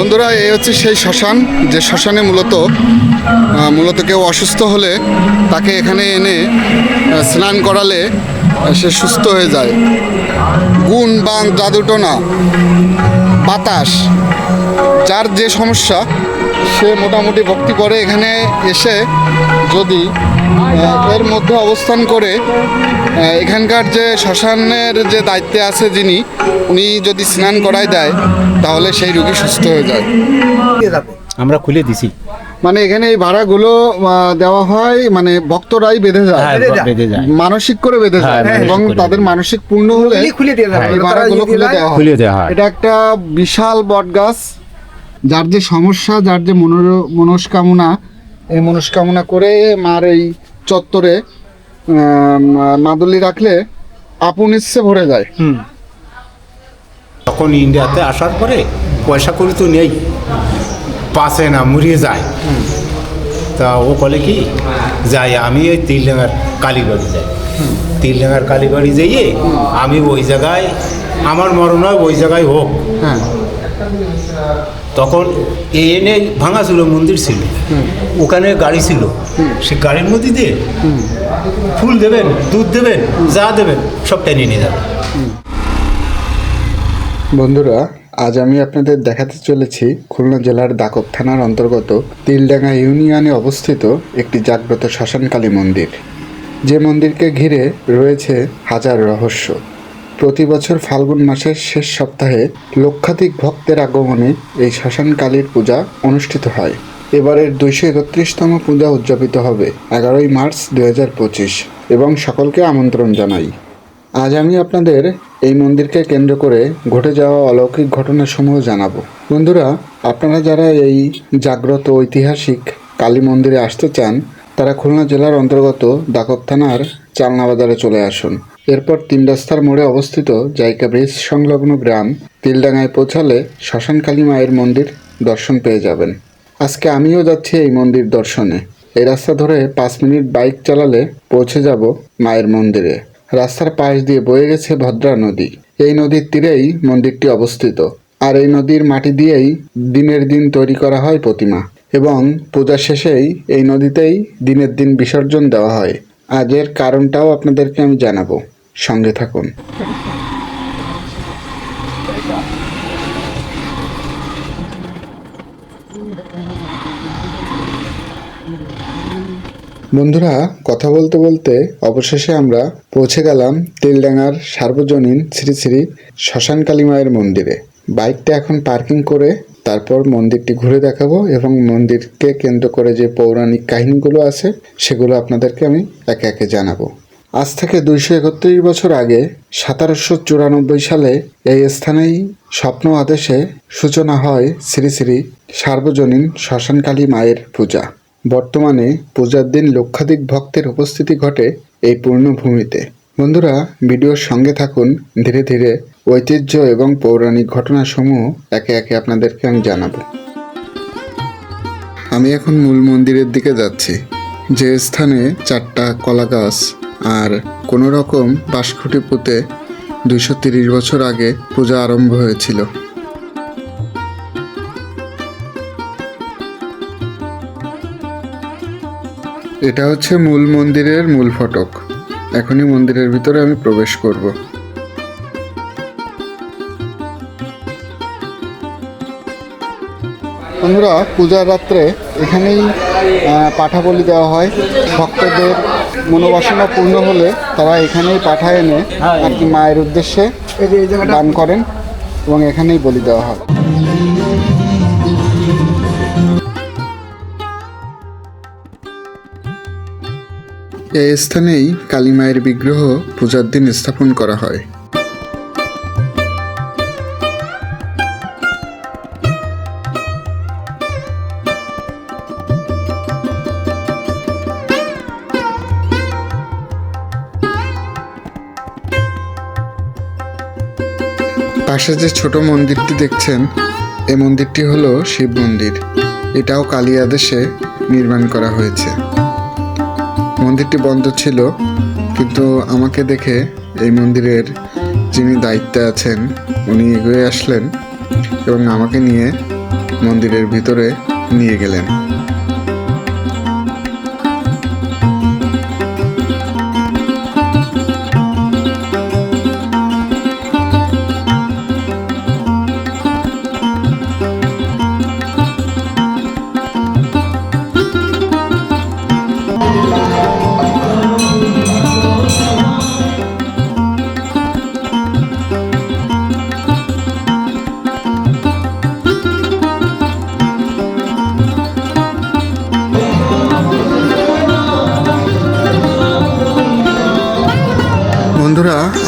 বন্ধুরা এই হচ্ছে সেই শ্মশান, যে শ্মশানে মূলত মূলত কেউ অসুস্থ হলে তাকে এখানে এনে স্নান করালে সে সুস্থ হয়ে যায়। গুণ বাং জাদুটোনা বাতাস, যার যে সমস্যা, সে মোটামুটি ভক্তি করে এখানে এসে যদি এর মধ্যে অবস্থান করে এখানকার যে শ্মশানের যে দায়িত্বে আছে যিনি উনি যদি স্নান করায় দেয় তাহলে সেই রোগী সুস্থ হয়ে যায়। আমরা খুলে দিছি। মানে এখানে এই ভাড়াগুলো দেওয়া হয় মানে ভক্তরাই বেঁধে যায়। হ্যাঁ বেঁধে যায়। মানসিক করে বেঁধে যায়। হ্যাঁ, এবং তাদের মানসিক পূর্ণ হলে খুলে ভাড়াগুলো দেওয়া হয়। খুলে দেওয়া হয়। এটা একটা বিশাল বট গাছ যার যে সমস্যা যার যে মনোর- মনস্কামনা এই মনস্কামনা করে মার এই চত্বরে মাদুলি রাখলে আপন ইচ্ছে ভরে যায়। তখন ইন্ডিয়াতে আসার পরে পয়সা করি তো নেই। পাশে না মুড়িয়ে যায়। তা ও বলে কি যাই আমি ওই তিলডাঙ্গার কালীবাড়ি যাই। তিলডাঙ্গার কালীবাড়ি যাইয়ে আমি ওই জায়গায় আমার মরণ হয় ওই জায়গায় হোক। হ্যাঁ। তখন এ এনে ভাঙা ছিল মন্দির ছিল। ওখানে গাড়ি ছিল। সে গাড়ির মধ্যে দিয়ে ফুল দেবেন, দুধ দেবেন, যা দেবেন, সব টেনে নিয়ে যাবেন বন্ধুরা, আজ আমি আপনাদের দেখাতে চলেছি খুলনা জেলার দাকব থানার অন্তর্গত তিলডাঙ্গা ইউনিয়নে অবস্থিত একটি জাগ্রত শ্মশানকালী মন্দির। যে মন্দিরকে ঘিরে রয়েছে হাজার রহস্য। প্রতি বছর ফাল্গুন মাসের শেষ সপ্তাহে লক্ষাধিক ভক্তের আগমনে এই শ্মশানকালীর পূজা অনুষ্ঠিত হয়। এবারের দুইশো একত্রিশতম পূজা উদযাপিত হবে এগারোই মার্চ দু হাজার পঁচিশ এবং সকলকে আমন্ত্রণ জানাই। আজ আমি আপনাদের এই মন্দিরকে কেন্দ্র করে ঘটে যাওয়া অলৌকিক ঘটনাসমূহ জানাব। বন্ধুরা, আপনারা যারা এই জাগ্রত ঐতিহাসিক কালী মন্দিরে আসতে চান, তারা খুলনা জেলার অন্তর্গত দাকব থানার চালনা বাজারে চলে আসুন। এরপর তিন রাস্তার মোড়ে অবস্থিত জায়গা ব্রিজ সংলগ্ন গ্রাম তিলডাঙায় পৌঁছালে শ্মশান কালী মায়ের মন্দির দর্শন পেয়ে যাবেন। আজকে আমিও যাচ্ছি এই মন্দির দর্শনে। এই রাস্তা ধরে পাঁচ মিনিট বাইক চালালে পৌঁছে যাব মায়ের মন্দিরে। রাস্তার পাশ দিয়ে বয়ে গেছে ভদ্রা নদী। এই নদীর তীরেই মন্দিরটি অবস্থিত। আর এই নদীর মাটি দিয়েই দিনের দিন তৈরি করা হয় প্রতিমা। এবং পূজা শেষেই এই নদীতেই দিনের দিন বিসর্জন দেওয়া হয়। আজের কারণটাও আপনাদেরকে আমি জানাব। সঙ্গে থাকুন। বন্ধুরা, কথা বলতে বলতে অবশেষে আমরা পৌঁছে গেলাম তেলডাঙ্গার সার্বজনীন শ্রী শ্রী শ্মশান কালী মায়ের মন্দিরে। বাইকটা এখন পার্কিং করে তারপর মন্দিরটি ঘুরে দেখাবো এবং মন্দিরকে কেন্দ্র করে যে পৌরাণিক কাহিনীগুলো আছে, সেগুলো আপনাদেরকে আমি একে একে জানাব। আজ থেকে দুইশো একত্রিশ বছর আগে, সতেরোশো চুরানব্বই সালে এই স্থানেই স্বপ্ন আদেশে সূচনা হয় শ্রী শ্রী সার্বজনীন শ্মশানকালী মায়ের পূজা। বর্তমানে পূজার দিন লক্ষাধিক ভক্তের উপস্থিতি ঘটে এই পূর্ণভূমিতে। বন্ধুরা, ভিডিওর সঙ্গে থাকুন, ধীরে ধীরে ঐতিহ্য এবং পৌরাণিক ঘটনাসমূহ একে একে আপনাদেরকে আমি জানাব। আমি এখন মূল মন্দিরের দিকে যাচ্ছি। যে স্থানে চারটা কলা গাছ আর কোনো রকম বাঁশখুঁটি পুঁতে দুইশো তিরিশ বছর আগে পূজা আরম্ভ হয়েছিল। এটা হচ্ছে মূল মন্দিরের মূল ফটক। এখনই মন্দিরের ভিতরে আমি প্রবেশ করব। বন্ধুরা পূজার রাত্রে এখানেই পাঠা বলি দেওয়া হয়। ভক্তদের মনোবাসনা পূর্ণ হলে তারা এখানেই পাঠা এনে আর কি মায়ের উদ্দেশ্যে দান করেন এবং এখানেই বলি দেওয়া হয়। এই স্থানেই কালী মায়ের বিগ্রহ পূজার দিন স্থাপন করা হয়। পাশে যে ছোট মন্দিরটি দেখছেন এই মন্দিরটি হলো শিব মন্দির। এটাও কালী আদেশে নির্মাণ করা হয়েছে। মন্দিরটি বন্ধ ছিল, কিন্তু আমাকে দেখে এই মন্দিরের যিনি দায়িত্বে আছেন, উনি এগিয়ে আসলেন এবং আমাকে নিয়ে মন্দিরের ভিতরে নিয়ে গেলেন।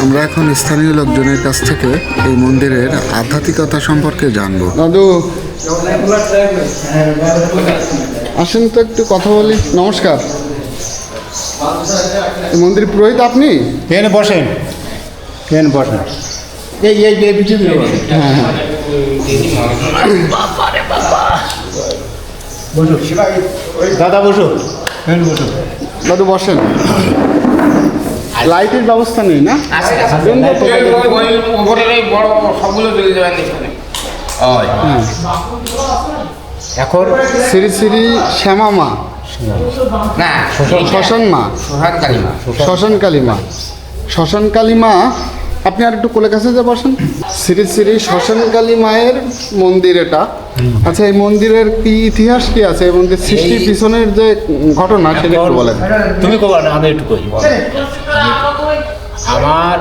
আমরা এখন স্থানীয় লোকজনের কাছ থেকে এই মন্দিরের আধ্যাত্মিকতা সম্পর্কে জানব। দাদু আসেন তো একটু কথা বলি। নমস্কার। এই মন্দির পুরোহিত আপনি? এখানে বসেন। এখানে বসেন। এই এই এই পিছনে হ্যাঁ হ্যাঁ। দাদা বসো। দাদু বসেন। লাইটের ব্যবস্থা নেই না। সবগুলো চলে যাবেন হ্যাঁ। এখন? শ্রী শ্রী শ্যামা মা। না শ্মশান মা। সোহাগ কালিমা শ্মশান কালী মা। শ্মশান কালী মা আপনি আর একটু কোলে কাছে যে বসেন। শ্রী শ্রী শ্মশান কালী মায়ের মন্দির এটা। আচ্ছা এই মন্দিরের কি ইতিহাস কি আছে এই মন্দির সৃষ্টির পিছনের যে ঘটনা সেটা একটু বলেন। তুমি কবা না আমি একটু কই। আমার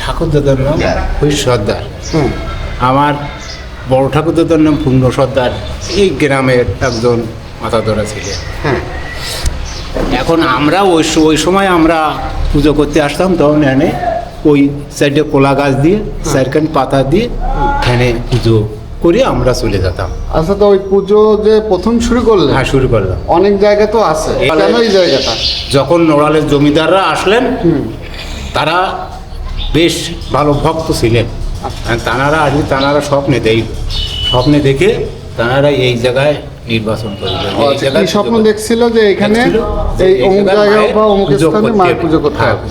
ঠাকুর দাদার নাম হরিশ সর্দার। আমার বড় ঠাকুর দাদার নাম পূর্ণ সর্দার। এই গ্রামের একজন মাথা ধরা ছিলেন। হ্যাঁ। এখন আমরা ওই ওই সময় আমরা পুজো করতে আসতাম তখন এনে ওই সাইডে কোলা গাছ দিয়ে চারখান পাতা দিয়ে এখানে পুজো করে আমরা চলে যেতাম। আচ্ছা তো ওই পুজো যে প্রথম শুরু করলেন হ্যাঁ শুরু করলাম। অনেক জায়গা তো আছে। এই- জায়গাটা? যখন নোড়ালের জমিদাররা আসলেন তারা বেশ ভালো ভক্ত ছিলেন। আর তানারা আসলে তানারা স্বপ্নে দেই স্বপ্নে দেখে তানারা এই জায়গায় নির্বাচন ও আচ্ছা, স্বপ্ন দেখছিল যে এখানে এই অমুক জায়গা বা অমুক স্থানে পুজো করতে হবে?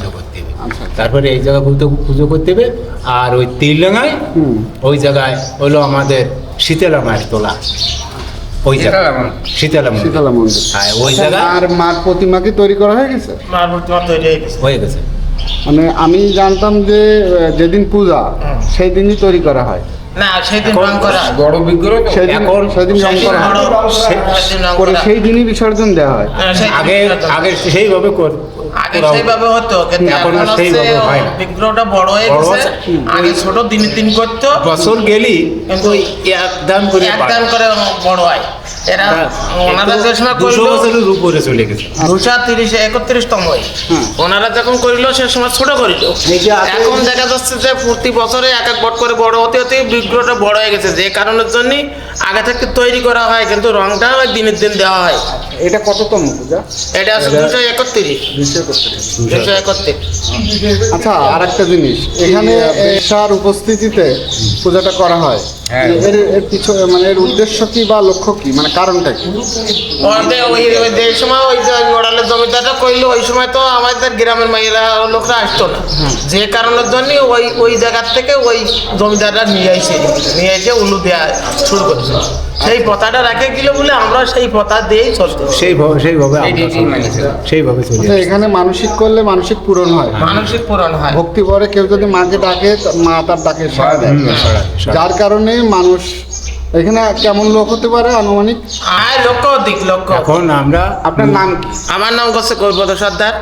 আচ্ছা। তারপরে এই জায়গা পুজো পুজো করতে হবে আর ওই হুম। ওই জায়গায় হলো আমাদের শীতলা মায়ের তোলা। ওই জায়গা। শীতলা শীতলা মন্দির। হ্যাঁ ওই আর মার প্রতিমা কি তৈরি করা হয়ে গেছে? হয়ে গেছে। মানে আমি জানতাম যে যেদিন পূজা সেই দিনই তৈরি করা হয়। না রং করা। বড় বিগ্রহ সেদিন সেদিন রং করা হয়। সেই দিনই বিসর্জন দেওয়া হয়। হ্যাঁ, আগে আগে সেইভাবে কর- আগে সেইভাবে হতো কিন্তু এখন হচ্ছে হয়। বিগ্রহটা বড় হয়ে গেছে। আগে ছোট দিন দিন করতো। বছর গেলি কিন্তু ওই এক দাম করে এক দান করে বড় হয়। এরা ওনারা যে সময় দুশো করল বছরের উপরে চলে গেছে। দুশো তিরিশে একত্রিশতম হুম। ওনারা যখন করিল সে সময় ছোট করিল। এখন দেখা যাচ্ছে যে প্রতি বছরে এক এক বট করে বড় হতে হতে বিগ্রহটা বড় হয়ে গেছে। যে কারণের জন্য আগে থেকে তৈরি করা হয় কিন্তু রংটা ওই দিনের দিন দেওয়া হয়। এটা কততম পূজা? এটা আছে দুশো একত্রিশ। দুশো একত্রিশ। আচ্ছা আর একটা জিনিস এখানে সার উপস্থিতিতে পূজাটা করা হয় হ্যাঁ। এর এর পিছনে মানে এর উদ্দেশ্য কি বা লক্ষ্য কি? মানে কারণটা কি? ওই ওই যে সময় ওই যে ওড়ালের জমিদারটা কইলো ওই সময় তো আমাদের গ্রামের মাইয়েরা লোকরা আসতো না। যে কারণের জন্য ওই ওই জায়গার থেকে ওই জমিদাররা নিয়ে আসে নিয়ে এসে উলু দেওয়া শুরু করেছে। সেই পতাটা রাখে গেল বলে? আমরা সেই পতা দিয়েই চলতে সেইভাবে সেইভাবে আমরা ডেটেই চলি। সেইভাবে আচ্ছা এখানে মানসিক করলে মানসিক পূরণ হয়। মানসিক পূরণ হয়। ভক্তি ভরে কেউ যদি মাকে ডাকে মা তার ডাকে সাড়া দেয়। যার কারণে মানুষ এখানে কেমন লোক হতে পারে? আনুমানিক? আয় লক্ষ্য দিক লক্ষ্য। এখন আমরা আপনার নাম কি? আমার নাম হচ্ছে কৈবদ সর্দার।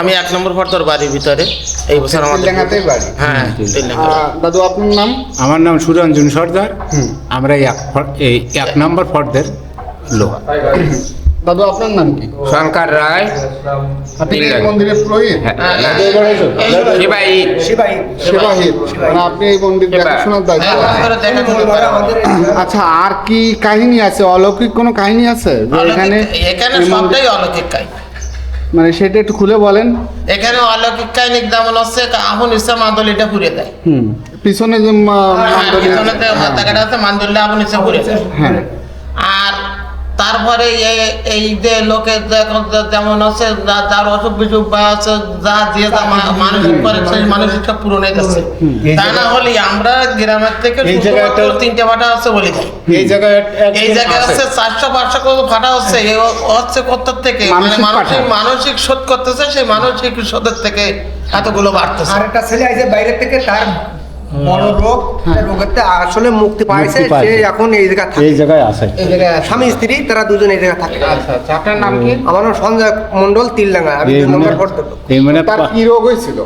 আমি এক নম্বর ফর্দর বাড়ির ভিতরে। এই বছর আমাদের তিলডাঙ্গাতেই বাড়ি? হ্যাঁ তিলডাঙ্গা। দাদু আপনার নাম? আমার নাম সুরঞ্জন সর্দার। আমরা এই এক এই এক নম্বর ফর্দের লোক। দাদু আপনার নাম কি? শঙ্কর রায়। আপনি এই মন্দিরের পুরোহিত? হ্যাঁ, হ্যাঁ, শিবাই সেবাহিত মানে আপনি এই মন্দির দেখাশোনার দায়িত্ব। আচ্ছা আর কি কাহিনী আছে? অলৌকিক কোনো কাহিনী আছে? যে এখানে এখানে সবটাই অলৌকিক কাহিনী। মানে সেটা একটু খুলে বলেন। এখানে অলৌকিক কাহিনী দামন হচ্ছে আহুন ইসলাম মাদলিটা ঘুরে দেয়। হুম। পিছনে যে মা- হ্যাঁ, আছে, হ্যাঁ, আছে আহুন ইসলাম ঘুরে দেয়। হ্যাঁ। তারপরে এই যে লোকে যেমন আছে যার অসুখ বিসুখ বা আছে যা যে যা মানসিক করে সেই মানসিকটা পূরণ হয়ে যাচ্ছে। তা না হলে আমরা গ্রামের থেকে তিনটে ফাটা আছে বলি এই জায়গায় এই জায়গায় আছে। হচ্ছে চারশো পাঁচশো করে ফাটা হচ্ছে হচ্ছে কোথার থেকে। মানে মানসিক মানসিক মানসিক শোধ করতেছে সেই মানসিক শোধের থেকে এতগুলো বাড়তেছে। আর একটা ছেলে আছে বাইরে থেকে তার বড় রোগ থেকে আসলে মুক্তি পাইছে সে এখন এই জায়গায় থাকে। এই জায়গায় আছে এই জায়গায় স্বামী স্ত্রী তারা দুজন এই জায়গায় থাকে। আচ্ছা আচ্ছা। আপনার নাম কি? আমার নাম সঞ্জয় মন্ডল তিলডাঙ্গা। আমি দুই নম্বর মানে- এই মানে তার কি রোগ হয়েছিল?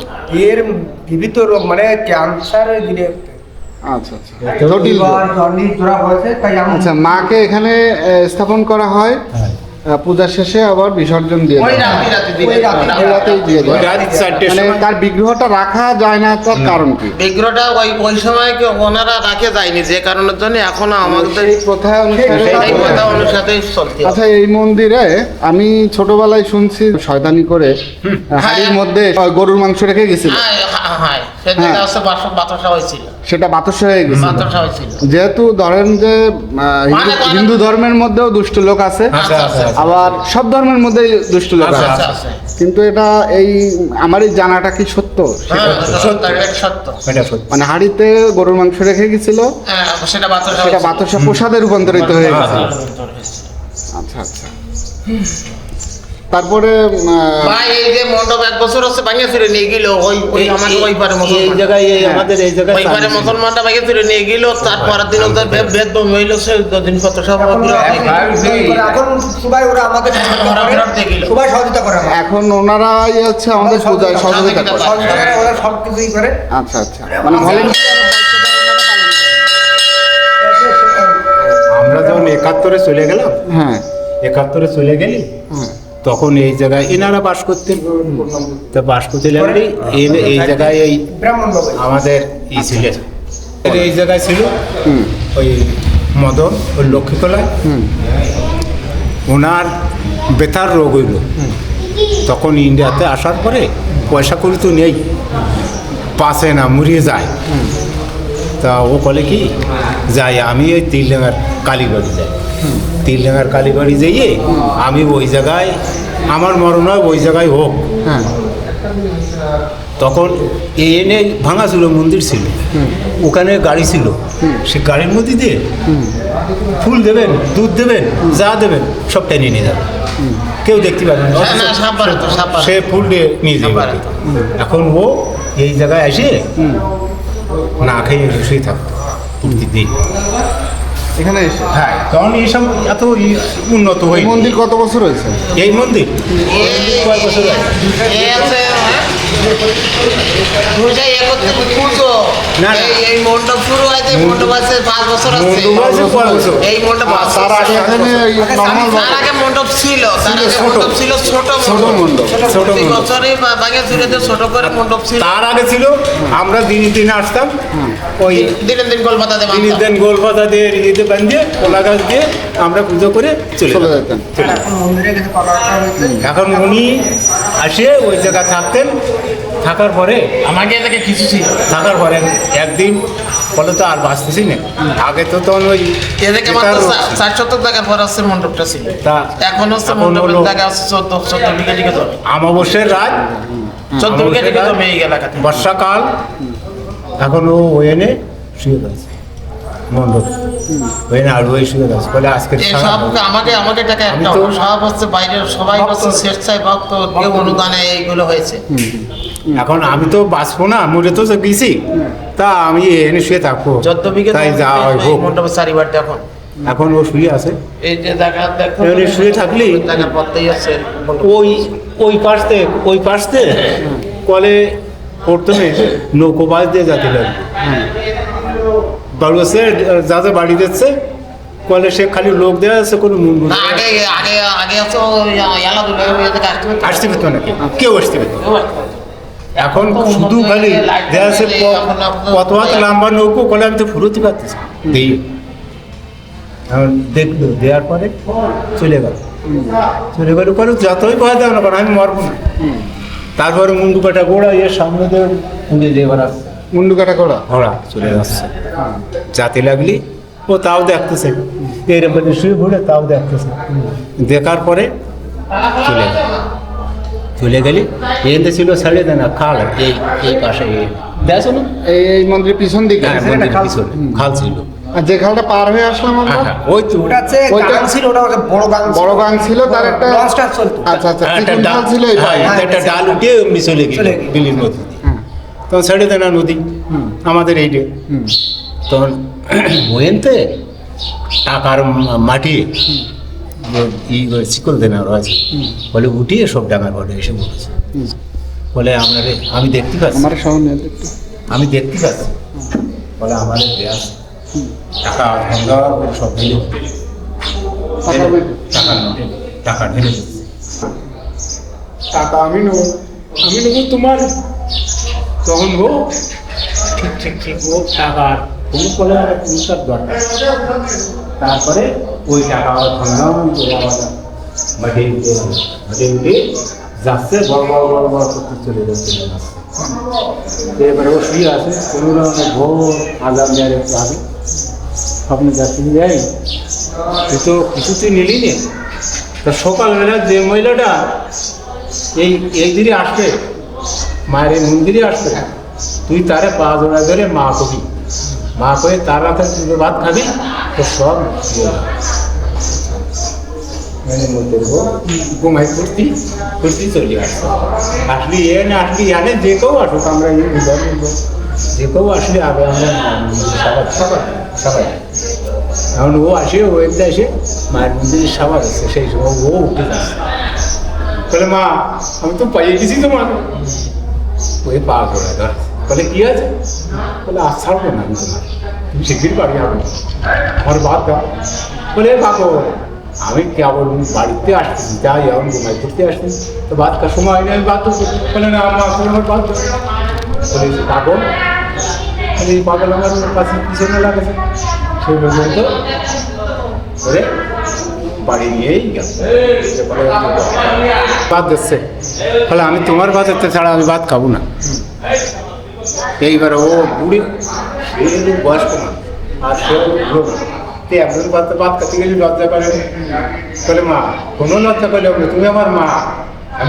এর বিবিধ রোগ মানে ক্যান্সার আচ্ছা আচ্ছা। জটিল জন্ডিস জোড়া হয়েছে তাই আচ্ছা মাকে এখানে আহ, স্থাপন করা হয়? আহ, পূজার শেষে আবার বিসর্জন দিয়ে ওই দেওয়া হয়। রাতে রাতে দিনে ওই রাতে- ওই রাতেই দিয়ে দেয়। মানে তার বিগ্রহটা রাখা যায় না তার কারণ কি? বিগ্রহটা ওই ওই সময় কি ওনারা রাখে যায়নি? যে কারণের জন্য এখন আমাদের সেই প্রথা অনুসারে কথা অনুসারে আচ্ছা এই মন্দিরে আমি ছোটবেলায় শুনছি শয়তানি করে হাড়ির মধ্যে গরুর মাংস রেখে গেছিল। হ্যাঁ হ্যাঁ, হ্যাঁ। হচ্ছে বাতাসা হয়েছিল। সেটা বাতাস হয়ে বাতাসা হয়েছিল। যেহেতু ধরেন যে হিন্দু- মানে হিন্দু ধর্মের মধ্যেও দুষ্ট লোক আছে আচ্ছা আচ্ছা আচ্ছা। আবার সব ধর্মের মধ্যেই দুষ্ট লোক আছে। আচ্ছা কিন্তু এটা এই আমার এই জানাটা কি সত্য? হ্যাঁ সত্য। এটা সত্য। এটা সত্যি। মানে হাড়িতে গরুর মাংস রেখে গেছিল সেটা বাতাসা সেটা বাতাসা প্রসাদে রূপান্তরিত হয়ে হ্যাঁ, গেছে। আচ্ছা আচ্ছা। তারপরে ভাই এই যে মণ্ডপ এক বছর হচ্ছে ভাঙে ফিরে নিয়ে গেল ওই ওই আমাদের ওই পারে এই মুসলমান জায়গায় এই হ্যাঁ। আমাদের এই জায়গায় ওই পারে মুসলমানটা ভাঙে ফিরে নিয়ে গেল তারপরের দিন ওদের ভেদ ভেদ বম হইল সে জিনিসপত্র সব হয়ে। এখন সবাই ওরা। সবাই সহযোগিতা করে এখন ওনারাই হচ্ছে আমাদের পূজায় সহযোগিতা করে। সহযোগিতা করে, ওরা সব কিছুই করে। আচ্ছা আচ্ছা। মানে আমরা যখন একাত্তরে চলে গেলাম হ্যাঁ। একাত্তরে চলে গেলি? হ্যাঁ। তখন এই জায়গায় এনারা বাস করতেন। তা বাস করতে লাগলি এই- জায়গায় এই আমাদের ই ছিল। এই জায়গায় ছিল ওই মদন ওই লক্ষ্মীকলায় হুম ওনার বেতার রোগ হইল। তখন ইন্ডিয়াতে আসার পরে পয়সা করি তো নেই। পাশে না মুড়িয়ে যায়। তা ও বলে কি, যাই, আমি ওই তিলডাঙ্গার কালীবাড়ি যাই। তিলডাঙ্গার কালীবাড়ি যেয়ে আমি ওই জায়গায় আমার মরণ হয় ওই জায়গায় হোক। হ্যাঁ। তখন এই এনে ভাঙা ছিল মন্দির ছিল। ওখানে গাড়ি ছিল। সে গাড়ির মধ্যে দিয়ে ফুল দেবেন দুধ দেবেন যা দেবেন সব টেনে নিয়ে যাবে। কেউ দেখতে পাবে না। হ্যাঁ, সে ফুল নিয়ে যাবে। এখন ও এই জায়গায় এসে না খেয়ে শুয়ে থাকতো। প্রতিদিন। এখানে এসে? হ্যাঁ তখন এইসব এত উন্নত হয়ে এই মন্দির কত বছর হয়েছে? এই মন্দির? কয়েক কয় বছর আগে? এই আছে? পুজো। না, না। এই- এই মণ্ডপ শুরু হয়েছে মণ্ডপ আছে পাঁচ বছর আছে। মন্দির হয়েছে কয় বছর? এই মণ্ডপ আর তার আগে এখানে তার আগে মণ্ডপ। ছিল। তার আগে মণ্ডপ ছিল ছোট ছোট মণ্ডপ। ছোট বছরে বাঙে চুরিতে ছোট করে মণ্ডপ ছিল। তার আগে ছিল আমরা দিন দিন আসতাম ওই দিনের দিন কলকাতা দেব তিরিশ দিন গোল পাতা দিয়ে ইয়েতে বাঁধিয়ে কলা গাছ দিয়ে আমরা পুজো করে চলে যেতাম। এখন উনি আসে ওই জায়গায় থাকতেন। থাকার পরে আমাকে এদিকে কিছু ছিল। থাকার পরে একদিন বলে তো আর বাঁচতেছি না। আগে তো তখন ওই এদিকে মাত্র। চার শতক জায়গার পর আছে মণ্ডপটা ছিল। তা এখন হচ্ছে মণ্ডপের জায়গা চোদ্দ চোদ্দ বিঘা দিকে জমি আমাবস্যের রাত। চোদ্দ বিঘা দিকে জমি এই এলাকাতে। বর্ষাকাল। এখন ও ওই এনে শুয়ে গেছে মণ্ডপ ওই বলে আজকে আমাকে আমাকে টাকা একটা আমি সব হচ্ছে বাইরে সবাই হচ্ছে স্বেচ্ছায় ভক্ত। কেউ অনুদানে এইগুলো হয়েছে। এখন আমি তো বাঁচবো না মরে তো গেছি। তা আমি এনে শুয়ে থাকব। চোদ্দ বিঘা তাই যা হয় হোক। চারিবারটা এখন এখন ও শুয়ে আছে। এই যে দেখো শুয়ে থাকলি? আছে। ওই ওই পাশতে ওই পাশতে? কলে প্রথমে নৌকো বাস দিয়ে যাতে লাগবে বাড়ু আছে যা যা বাড়ি দিচ্ছে কলে সে খালি লোক দেওয়া আছে কোনো না আগে আগে আগে আসতে। পেতো না। কেউ। আসতে পেতো এখন শুধু খালি দেওয়া আছে কত হাত লম্বা নৌকো কলে আমি তো ফুরোতে পারতেছি। দেই। এখন দেখল দেওয়ার পরে চলে গেল। চলে গেল পরে যতই ভয় দেওয়া না কারণ আমি মরবো না। তারপরে মুন্ডু কাটা গোড়া এর সামনে দিয়ে উড়ে দিয়ে আসছে মুন্ডু কাটা করা ঘোড়া চলে যাচ্ছে। যাতে লাগলি? ও তাও দেখতেছে। এরকম শুয়ে পড়ে তাও দেখতেছে। দেখার পরে চলে চলে গেলি? এতে ছিল ছেড়ে দেয় না খাল। এই এই পাশে এই। দেখো না এই মন্দিরের পিছন দিকে। হ্যাঁ, মন্দিরের পিছনে। খাল ছিল। আর যে খালটা পার হয়ে আসলাম আমরা? হ্যাঁ, হ্যাঁ, ওই ওটা হচ্ছে গাং ছিল ওটা হচ্ছে বড় গাং বড় গাং ছিল তার একটা লঞ্চটা চলতো। আচ্ছা আচ্ছা। হ্যাঁ, একটা ডাল ছিল এই একটা ডাল উঠে এমনি চলে গেল। বিলির। হ্যাঁ। তখন ছেড়ে দেয় না নদী আমাদের এইটে তখন ওয়েনতে টাকার মাটি ই করে শিকল দেনা রয়েছে বলে উঠিয়ে সব ডাঙার ঘরে এসে বলেছে। বলে আমরা রে আমি দেখতে পাচ্ছি। আমার সামনে আমি দেখতে পাচ্ছি। বলে আমাদের দেয়া টাকা ভাঙ্গা সব ঢেলে। টাকা টাকা ঢেলে টাকা আমি নেব। আমি নেব তোমার তখন গো? ও টাকা তুমি বলে আমার পুরস্কার দরকার। তারপরে ওই টাকা আবার ভাঙলাম করে আবার মাঠে উঠে মাঠে উঠে যাচ্ছে, বড় বড় বড় বড় করতে চলে যাচ্ছে। এবারে ও শুয়ে আছে, কোনো রকমের ভোর আজাম দেওয়ার একটু আগে। স্বপ্নে যাচ্ছি যাই, তুই তো কিছু তুই নিলি নে। তা সকালবেলা যে মহিলাটা এই এই দিকে আসবে মায়ের এই মন্দিরে আসবে। তুই তারে পা জোড়া ধরে মা কবি। মা কয়ে, তার রাতে তুই ভাত খাবি, তো সব। মানে মধ্যে ঘুমাই চলে আসবে আসলি এ না আসলি যে কেউ আসুক, আমরা এই মধ্যে যে কেউ আসলে আগে আমরা ও আসে, ও এতে আসে, মায়ের মন্দিরে সবার আছে সেই সময় ও উঠে যাচ্ছে। বলে, মা, আমি তো পাইয়ে গেছি তোমার। ওই পা করে বলে কি আছে বলে আজ ছাড়বো না আমি তোমার তুমি শিগগির বাড়ি যাবে আমার বাদ দাও বলে বাবু আমি কেবল বাড়িতে আসতেছি তাই এখন ঘুমাই ঘুরতে আসতেছি তো বাদ কার সময় হয়নি আমি দেবো বলে না আমার তুমি আমার বাদ বলে "এই পাগল বলে পাগল আমার কাছে পিছনে লাগেছে সেই পর্যন্ত করে বাড়ি নিয়েই ভাত দিচ্ছে। ফলে আমি তোমার ভাত হতে ছাড়া আমি ভাত খাব না। এইবার ও বুড়ি বয়স্ক আর একজন ভাত গেলে করে। মা, কোনো করলে তুমি আমার মা।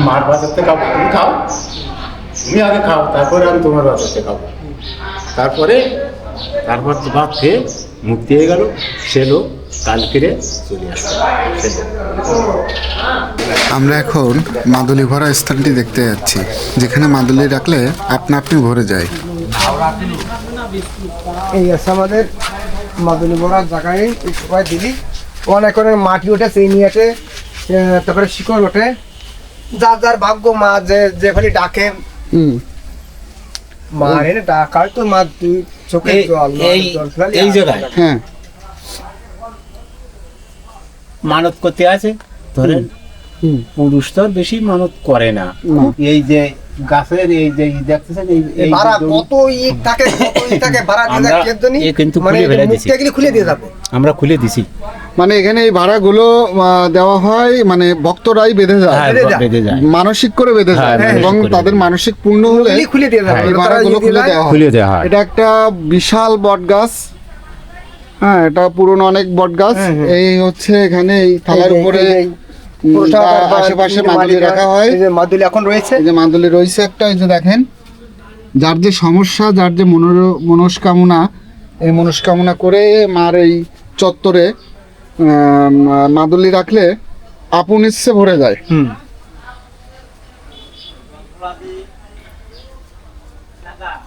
মার খাব, তুমি খাও। তুমি আগে খাও, তারপরে আমি তোমার হতে খাব। তারপরে, তারপর তো ভাত খেয়ে মুক্তি হয়ে গেল, সে লোক কালকেরে চলে আসবে। আমরা এখন মাদুলি ভরা স্থানটি দেখতে যাচ্ছি যেখানে মাদুলি রাখলে আপনা আপনি ভরে যায়। এই আছে আমাদের মাদুলি ভরা জায়গায় সবাই দিলি অনেক অনেক মাটি ওঠে সেই নিয়ে তারপরে শিকড় ওঠে। যার যার ভাগ্য মা যে যে খালি ডাকে। হুম। মা এনে ডাকার তো মা তুই চোখে জল এই- জায়গায়? হ্যাঁ। মানত করতে আছে। ধরেন পুরুষ তো বেশি মানত করে না। এই যে গাছের এই যে দেখতেছেন এই ভাড়া কত ইট থাকে কত ইট থাকে ভাড়া দিয়ে কিন্তু মানে খুলে ফেলে দিছি। মুখটা খুলে দিয়ে যাবে। আমরা খুলে দিছি। মানে এখানে এই ভাড়াগুলো আহ, দেওয়া হয় মানে ভক্তরাই বেঁধে যায়। হ্যাঁ বেঁধে যায়। মানসিক করে বেঁধে যায় হ্যাঁ, এবং তাদের মানসিক পূর্ণ হলে খুলে দিয়ে যাবে। হ্যাঁ, ভাড়াগুলো খুলে দেওয়া খুলে দেওয়া হয়। এটা একটা বিশাল বট গাছ হ্যাঁ এটা পুরনো অনেক বট গাছ। হুম, হুম। এই হচ্ছে এখানে এই থালার উপরে আশেপাশে মাদুলি রাখা হয়। যে মাদুলি এখন রয়েছে। যে মাদুলি রয়েছে একটা এই যে দেখেন। যার যে সমস্যা যার যে মনোর মনস্কামনা এই মনস্কামনা করে মার এই চত্বরে মাদুলি রাখলে আপন ইচ্ছে ভরে যায়।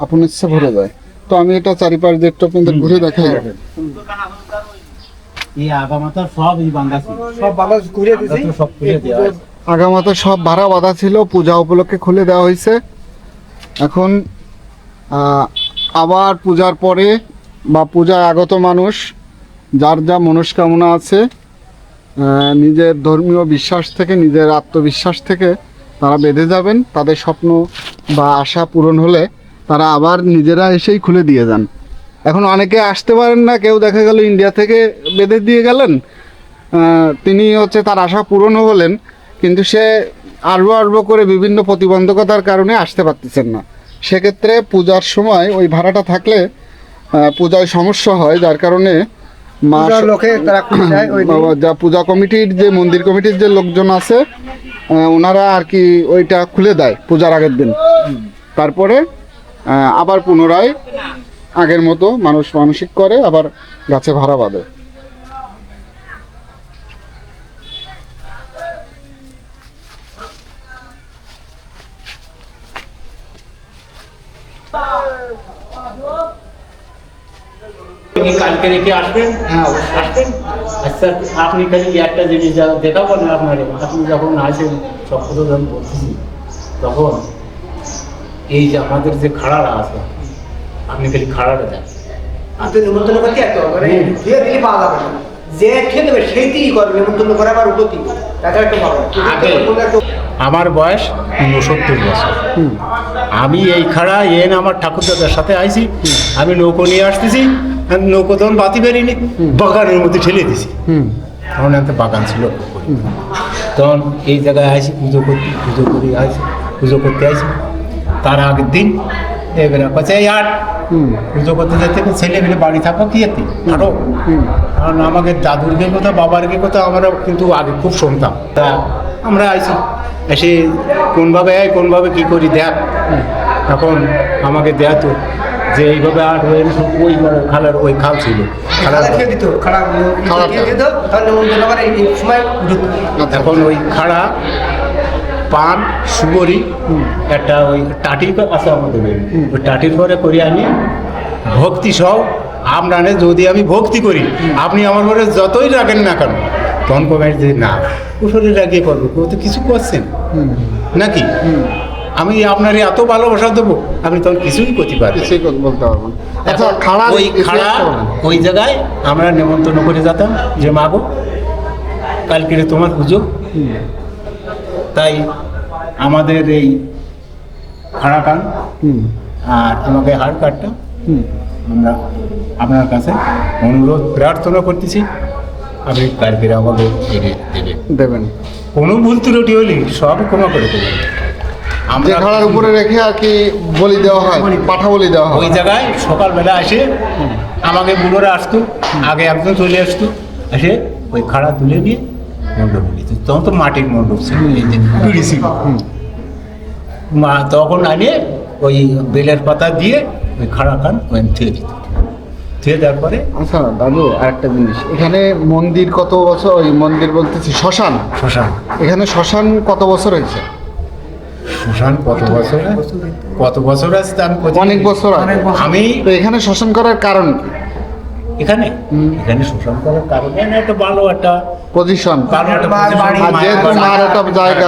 আপন ইচ্ছে ভরে যায়। তো আমি এটা চারিপাশ দিয়ে একটু আপনাদের ঘুরে দেখাই। এই আগামাতা সব এই বান্ধা ছিল সব বাবা ঘুরে দিছি। যত সব খুলে দেওয়া হয়েছে। আগামাতা সব ভাড়া বাঁধা ছিল পূজা উপলক্ষে খুলে দেওয়া হয়েছে। এখন আবার পূজার পরে বা পূজায় আগত মানুষ যার যা মনস্কামনা আছে নিজের ধর্মীয় বিশ্বাস থেকে নিজের আত্মবিশ্বাস থেকে তারা বেঁধে যাবেন। তাদের স্বপ্ন বা আশা পূরণ হলে তারা আবার নিজেরা এসেই খুলে দিয়ে যান। এখন অনেকে আসতে পারেন না কেউ দেখা গেল ইন্ডিয়া থেকে বেঁধে দিয়ে গেলেন। তিনি হচ্ছে তার আশা পূরণ হলেন কিন্তু সে আরবো আরবো করে বিভিন্ন প্রতিবন্ধকতার কারণে আসতে পারতেছেন না। সেক্ষেত্রে পূজার সময় ওই ভাড়াটা থাকলে পূজায় সমস্যা হয় যার কারণে মা লোকে তারা ওই যা পূজা কমিটির যে মন্দির কমিটির যে লোকজন আছে ওনারা আর কি ওইটা খুলে দেয় পূজার আগের দিন। তারপরে আবার পুনরায় আগের মতো মানুষ মানসিক করে আবার গাছে ভাড়া বাঁধে। আপনি কালকে রেখে আসবেন? হ্যাঁ আসবেন? আচ্ছা আপনি খালি একটা জিনিস দেখাবো না আপনার আপনি যখন আসেন সব কথা যখন তখন এই যে আমাদের যে খাড়ারা আছে আপনি খালি খাড়াটা দেন। আপনি নিমন্ত্রণ করতে এত মানে দিয়ে দিলে পাওয়া যাবে না। যে খেয়ে দেবে সেইটি করবে নিমন্ত্রণ করে আবার উপতি তাছাড়া একটু পাবে। আমার বয়স উনসত্তর বছর। আমি এই খাড়া এন আমার ঠাকুর দাদার সাথে আইছি। আমি নৌকো নিয়ে আসতেছি আর নৌকো তখন বাতি বেরিয়ে বাগানের মধ্যে ঠেলে দিছি। তখন একটা বাগান ছিল। তখন এই জায়গায় আসি পুজো করতে পুজো করি আসি পুজো করতে আসি তার আগের দিন। এবারে কাছে আট। পুজো করতে যেতে ছেলে মেয়ে বাড়ি থাকো কি এতে? হাঁটো কারণ আমাকে দাদুর কে কথা বাবার কে কথা আমরা কিন্তু আগে খুব শুনতাম। তা আমরা আইছি। এসে কোনভাবে আয় কোনভাবে কি করি দেখ। এখন আমাকে দেয়া তো যে এইভাবে আর হয়ে ওই খালার ওই খাল ছিল। এখন ওই খাড়া পান সুবরি একটা ওই টাটি আছে আমাদের ওই টাটির পরে করি আমি ভক্তি সহ। আপনারে যদি আমি ভক্তি করি আপনি আমার ঘরে যতই রাখেন না কেন তখন কবে যে না কুশলে রাগিয়ে করব কেউ তো কিছু করছেন। নাকি? আমি আপনার এত ভালোবাসা দেবো আপনি তখন কিছুই করতে পারবেন কথা বলতে পারব আচ্ছা এখন খাড়া ওই খাড়া ওই জায়গায় আমরা নেমন্তন্ন করে যেতাম যে মাগো কালকে তোমার পুজো। তাই আমাদের এই খাড়া কান আর তোমাকে হাড় কাটটা আমরা আপনার কাছে অনুরোধ প্রার্থনা করতেছি। আপনি কালকে আমাকে এনে দেবেন। দেবেন। কোনো ভুল ত্রুটি হলে সব ক্ষমা করে দেবেন। আমরা খাড়ার উপরে রেখে আর কি বলি দেওয়া হয় পাঠা বলি দেওয়া হয়। ওই জায়গায় সকালবেলা আসে আমাকে বুড়োরা আসতো আগে একজন চলে আসতো এসে ওই খাড়া তুলে নিয়ে মণ্ডপ নিত তখন তো মাটির মণ্ডপ ছিল ছিল। মা তখন আনিয়ে ওই বেলের পাতা দিয়ে ওই খাড়া খান ওই থুয়ে দিত। থুয়ে দেওয়ার পরে আচ্ছা দাদু আরেকটা জিনিস। এখানে মন্দির কত বছর? ওই মন্দির বলতেছি শ্মশান? শ্মশান। এখানে শ্মশান কত বছর হয়েছে? শ্মশান কত বছর? কত বছর আছে তা আমি অনেক বছর আমি তো এখানে শ্মশান করার কারণ কি? এখানে? এখানে শোষণ করার কারণে। একটা ভালো একটা পজিশন যেহেতু জায়গা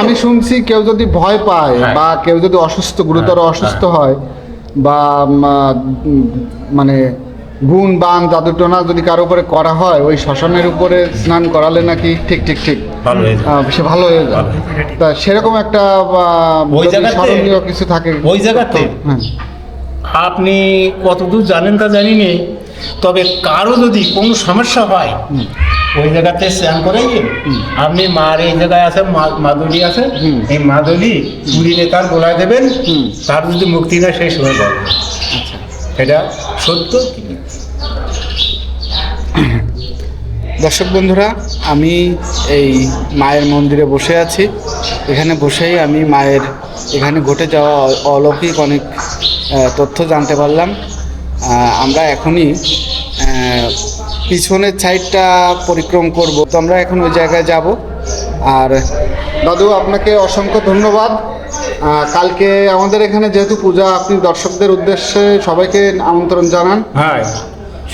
আমি শুনছি কেউ যদি ভয় পায় হ্যাঁ। বা কেউ যদি অসুস্থ গুরুতর হ্যাঁ, অসুস্থ হয়। বা আহ, উম, মানে গুণ বান জাদুটনা যদি কারও উপরে করা হয় ওই শ্মশানের উপরে স্নান করালে নাকি ঠিক ঠিক ঠিক। হয়ে সে ভালো হয়ে যায়। তা সেরকম একটা ওই স্মরণীয় কিছু থাকে ওই জায়গাতে হ্যাঁ। আপনি কতদূর জানেন তা জানি নে তবে কারও যদি কোনো সমস্যা হয় ওই জায়গাতে স্নান করাইয়ে আপনি মার এই জায়গায় আছে মাদুলি আছে। এই মাদুলি পুরিলে তার গোলায় দেবেন। তার যদি মুক্তি না সেই সময় বলবেন এটা সত্য কি দর্শক বন্ধুরা আমি এই মায়ের মন্দিরে বসে আছি। এখানে বসেই আমি মায়ের এখানে ঘটে যাওয়া অলৌকিক অনেক তথ্য জানতে পারলাম। আমরা এখনই পিছনের সাইডটা পরিক্রম করব। তো আমরা এখন ওই জায়গায় যাব। আর দাদু, আপনাকে অসংখ্য ধন্যবাদ। কালকে আমাদের এখানে যেহেতু পূজা, আপনি দর্শকদের উদ্দেশ্যে সবাইকে আমন্ত্রণ জানান। হ্যাঁ।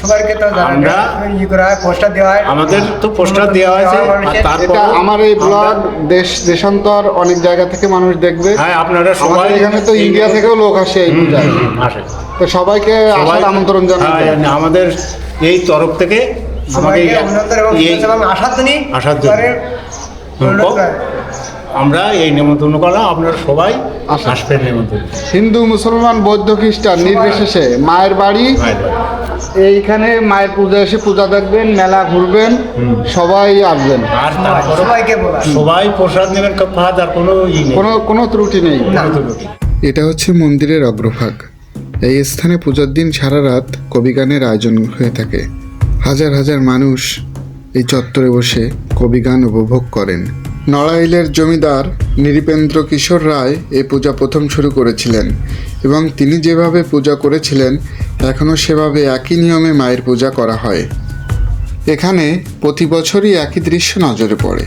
সবাইকে তো আমরা- ই করা হয় পোস্টার দেওয়া হয়। আমাদের তো পোস্টার দেওয়া হয়েছে তারপর আমার এই ব্লগ দেশ দেশান্তর অনেক জায়গা থেকে মানুষ দেখবে। হ্যাঁ আপনারা সবাই এখানে তো ইন্ডিয়া থেকেও লোক আসে এই পূজায়। আসে। তো সবাইকে সবাই আসার আমন্ত্রণ জানাই। হ্যাঁ, আমাদের এই তরফ থেকে দিনই আসার জন্য। আমরা এই নেমন্তন্ন করলাম আপনারা সবাই আসবেন নেমন্তন্ন হিন্দু মুসলমান বৌদ্ধ খ্রিস্টান নির্বিশেষে মায়ের বাড়ি। এইখানে মায়ের পূজা এসে পূজা দেখবেন মেলা ঘুরবেন সবাই আসবেন। আর সবাইকে সবাই প্রসাদ নেবেন আর কোনো কোনো কোনো ত্রুটি নেই। এটা হচ্ছে মন্দিরের অগ্রভাগ। এই স্থানে পূজার দিন সারা রাত কবিগানের আয়োজন হয়ে থাকে। হাজার হাজার মানুষ এই চত্বরে বসে কবি গান উপভোগ করেন। নড়াইলের জমিদার নিরিপেন্দ্র কিশোর রায় এ পূজা প্রথম শুরু করেছিলেন এবং তিনি যেভাবে পূজা করেছিলেন এখনও সেভাবে একই নিয়মে মায়ের পূজা করা হয়। এখানে প্রতি বছরই একই দৃশ্য নজরে পড়ে।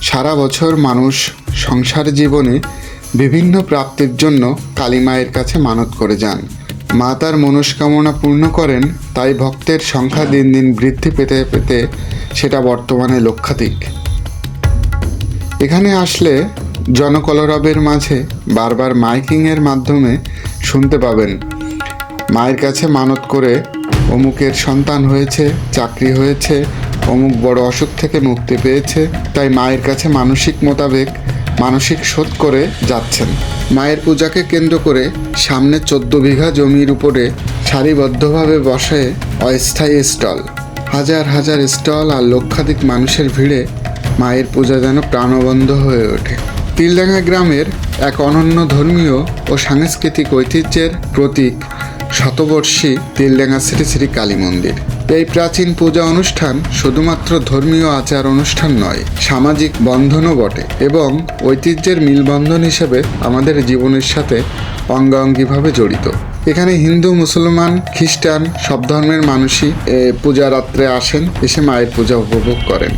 সারা বছর মানুষ সংসার জীবনে বিভিন্ন প্রাপ্তির জন্য কালী মায়ের কাছে মানত করে যান। মা তার মনস্কামনা পূর্ণ করেন, তাই ভক্তের সংখ্যা দিন দিন বৃদ্ধি পেতে পেতে সেটা বর্তমানে লক্ষাধিক। এখানে আসলে জনকলরবের মাঝে বারবার মাইকিংয়ের মাধ্যমে শুনতে পাবেন। মায়ের কাছে মানত করে অমুকের সন্তান হয়েছে, চাকরি হয়েছে, অমুক বড় অসুখ থেকে মুক্তি পেয়েছে, তাই মায়ের কাছে মানসিক মোতাবেক, মানসিক শোধ করে যাচ্ছেন। মায়ের পূজাকে কেন্দ্র করে সামনে চোদ্দ বিঘা জমির উপরে সারিবদ্ধভাবে বসে অস্থায়ী স্টল। হাজার হাজার স্টল আর লক্ষাধিক মানুষের ভিড়ে মায়ের পূজা যেন প্রাণবন্ধ হয়ে ওঠে। তিলডাঙ্গা গ্রামের এক অনন্য ধর্মীয় ও সাংস্কৃতিক ঐতিহ্যের প্রতীক শতবর্ষী তিলডাঙ্গা শ্রী শ্রী কালী মন্দির। এই প্রাচীন পূজা অনুষ্ঠান শুধুমাত্র ধর্মীয় আচার অনুষ্ঠান নয়, সামাজিক বন্ধনও বটে এবং ঐতিহ্যের মিলবন্ধন হিসেবে আমাদের জীবনের সাথে অঙ্গাঙ্গিভাবে জড়িত। এখানে হিন্দু, মুসলমান, খ্রিস্টান সব ধর্মের মানুষই পূজা রাত্রে আসেন, এসে মায়ের পূজা উপভোগ করেন।